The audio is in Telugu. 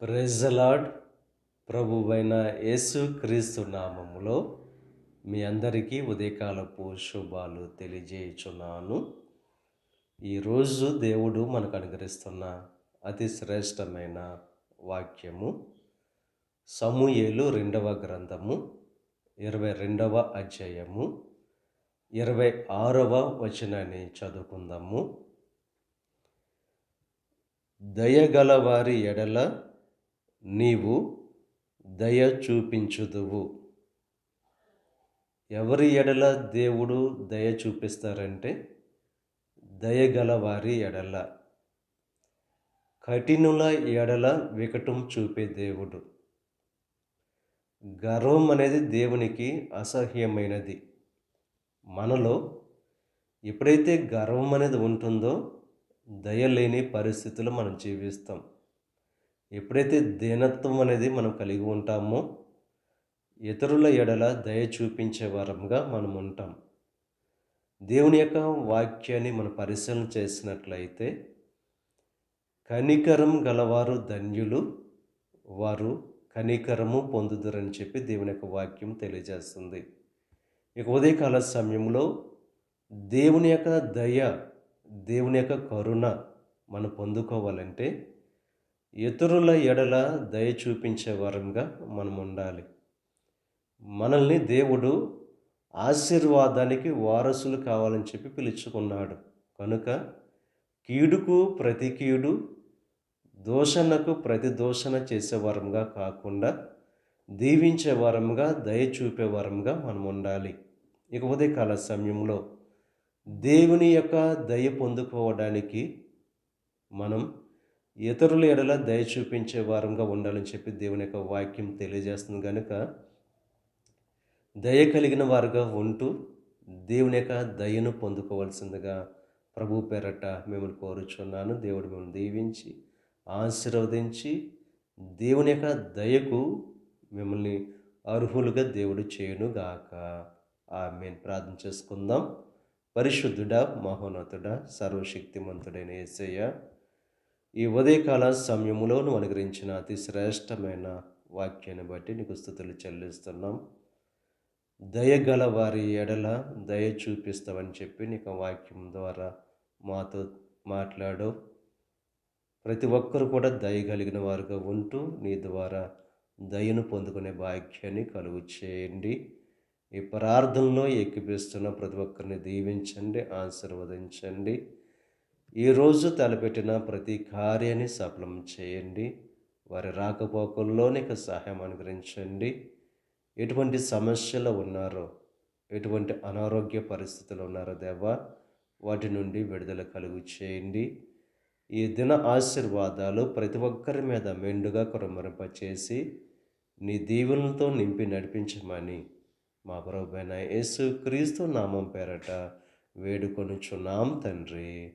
ప్రెజలాడ్ ప్రభువైన యేసు క్రీస్తు నామములో మీ అందరికీ ఉదయకాలపు శుభాలు తెలియజేయుచున్నాను. ఈరోజు దేవుడు మనకు అనుగ్రహిస్తున్న అతి శ్రేష్టమైన వాక్యము సమూయేలు రెండవ గ్రంథము ఇరవై రెండవ అధ్యాయము ఇరవై ఆరవ వచనాన్ని చదువుకుందాము. దయగల వారి ఎడల నీవు దయ చూపించుదువు. ఎవరి ఎడల దేవుడు దయ చూపిస్తారంటే దయగల వారి ఎడల. కఠినుల ఎడల వికటం చూపే దేవుడు. గర్వం అనేది దేవునికి అసహ్యమైనది. మనలో ఎప్పుడైతే గర్వం అనేది ఉంటుందో దయ లేని మనం జీవిస్తాం. ఎప్పుడైతే దీనత్వం అనేది మనం కలిగి ఉంటామో ఇతరుల ఎడల దయ చూపించే వరంగా మనం ఉంటాం. దేవుని యొక్క వాక్యాన్ని మనం పరిశీలన చేసినట్లయితే కనికరం గలవారు ధన్యులు వారు కనికరము పొందుదరని చెప్పి దేవుని యొక్క వాక్యం తెలియజేస్తుంది. ఇక ఉదయకాల సమయంలో దేవుని యొక్క దయ దేవుని యొక్క కరుణ మనం పొందుకోవాలంటే ఇతరుల ఎడల దయ చూపించే వరంగా మనం ఉండాలి మనల్ని దేవుడు ఆశీర్వాదానికి వారసులు కావాలని చెప్పి పిలుచుకున్నాడు. కనుక కీడుకు ప్రతి కీడు దోషణకు ప్రతి దోషణ చేసే వరంగా కాకుండా దీవించే వరంగా దయ చూపే వరంగా మనం ఉండాలి ఇక ఉదయకాల సమయంలో దేవుని యొక్క దయ పొందుకోవడానికి మనం ఇతరుల ఎడల దయ చూపించే వారంగా ఉండాలని చెప్పి దేవుని యొక్క వాక్యం తెలియజేస్తుంది కనుక దయ కలిగిన వారుగా ఉంటూ దేవుని యొక్క దయను పొందుకోవాల్సిందిగా ప్రభు పేరట మిమ్మల్ని కోరుచున్నాను. దేవుడు మిమ్మల్ని దీవించి ఆశీర్వదించి దేవుని యొక్క దయకు మిమ్మల్ని అర్హులుగా దేవుడు చేయునుగాక. ఆమె ప్రార్థన చేసుకుందాం. పరిశుద్ధుడా మహోన్నతుడా సర్వశక్తిమంతుడైన ఏసయ్య ఈ ఉదయకాల సమయంలోను అనుగ్రహించిన అతి శ్రేష్టమైన వాక్యాన్ని బట్టి నీకు స్థుతులు చెల్లిస్తున్నాం. దయగల వారి ఎడల దయ చూపిస్తామని చెప్పి నీకు వాక్యం ద్వారా మాతో మాట్లాడు. ప్రతి ఒక్కరు కూడా దయ కలిగిన వారుగా ఉంటూ నీ ద్వారా దయను పొందుకునే భాగ్యాన్ని కలుగు చేయండి. ఈ ప్రార్థనలో ఎక్కిపిస్తున్న ప్రతి ఒక్కరిని దీవించండి ఆశీర్వదించండి. ఈరోజు తలపెట్టిన ప్రతి కార్యాన్ని సఫలం చేయండి. వారి రాకపోకల్లోనికి సహాయం అనుగ్రహించండి. ఎటువంటి సమస్యలు ఉన్నారో ఎటువంటి అనారోగ్య పరిస్థితులు ఉన్నారో దేవా వాటి నుండి విడుదల కలుగు చేయండి. ఈ దిన ఆశీర్వాదాలు ప్రతి ఒక్కరి మీద మెండుగా కొరమరింపచేసి నీ దీవులతో నింపి నడిపించమని మా ప్రభువైన యేసు క్రీస్తు నామం పేరట వేడుకొనుచున్నాం తండ్రి.